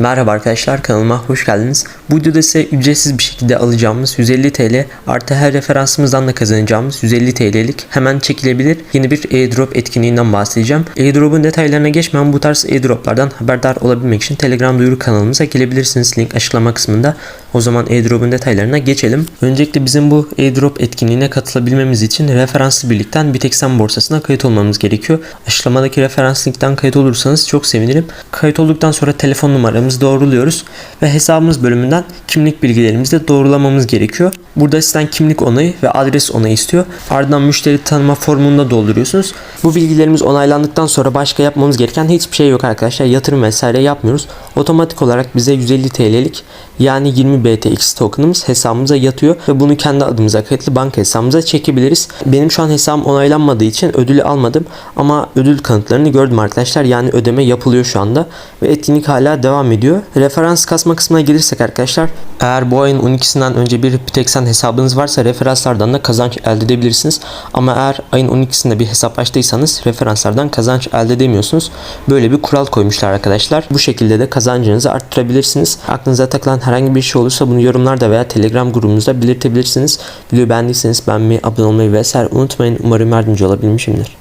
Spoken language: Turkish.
Merhaba arkadaşlar kanalıma hoş geldiniz. Bu videoda size ücretsiz bir şekilde alacağımız 150 TL artı her referansımızdan da kazanacağımız 150 TL'lik hemen çekilebilir yeni bir airdrop etkinliğinden bahsedeceğim. Airdrop'un detaylarına geçmeden bu tarz airdroplardan haberdar olabilmek için Telegram duyuru kanalımıza gelebilirsiniz. Link açıklama kısmında. O zaman airdrop'un detaylarına geçelim. Öncelikle bizim bu airdrop etkinliğine katılabilmemiz için referanslı birlikten Bitexen borsasına kayıt olmamız gerekiyor. Açıklamadaki referans linkten kayıt olursanız çok sevinirim. Kayıt olduktan sonra telefon numaramızı doğruluyoruz ve hesabımız bölümünden kimlik bilgilerimizi de doğrulamamız gerekiyor. Burada sizden kimlik onayı ve adres onayı istiyor. Ardından müşteri tanıma formunu da dolduruyorsunuz. Bu bilgilerimiz onaylandıktan sonra başka yapmamız gereken hiçbir şey yok arkadaşlar. Yatırım vesaire yapmıyoruz. Otomatik olarak bize 150 TL'lik yani 20 BTX tokenımız hesabımıza yatıyor ve bunu kendi adımıza kayıtlı banka hesabımıza çekebiliriz. Benim şu an hesabım onaylanmadığı için ödülü almadım ama ödül kanıtlarını gördüm arkadaşlar. Yani ödeme yapılıyor şu anda ve etkinlik hala devam ediyor. Referans kasma kısmına gelirsek arkadaşlar eğer bu ayın 12'sinden önce bir Bitexen hesabınız varsa referanslardan da kazanç elde edebilirsiniz. Ama eğer ayın 12'sinde bir hesap açtıysanız referanslardan kazanç elde edemiyorsunuz. Böyle bir kural koymuşlar arkadaşlar. Bu şekilde de kazancınızı arttırabilirsiniz. Aklınıza takılan herhangi bir şey olursa bunu yorumlarda veya Telegram grubumuzda belirtebilirsiniz. Videoyu beğendiyseniz beğenmeyi, abone olmayı vesaire unutmayın. Umarım yardımcı olabilmişimdir.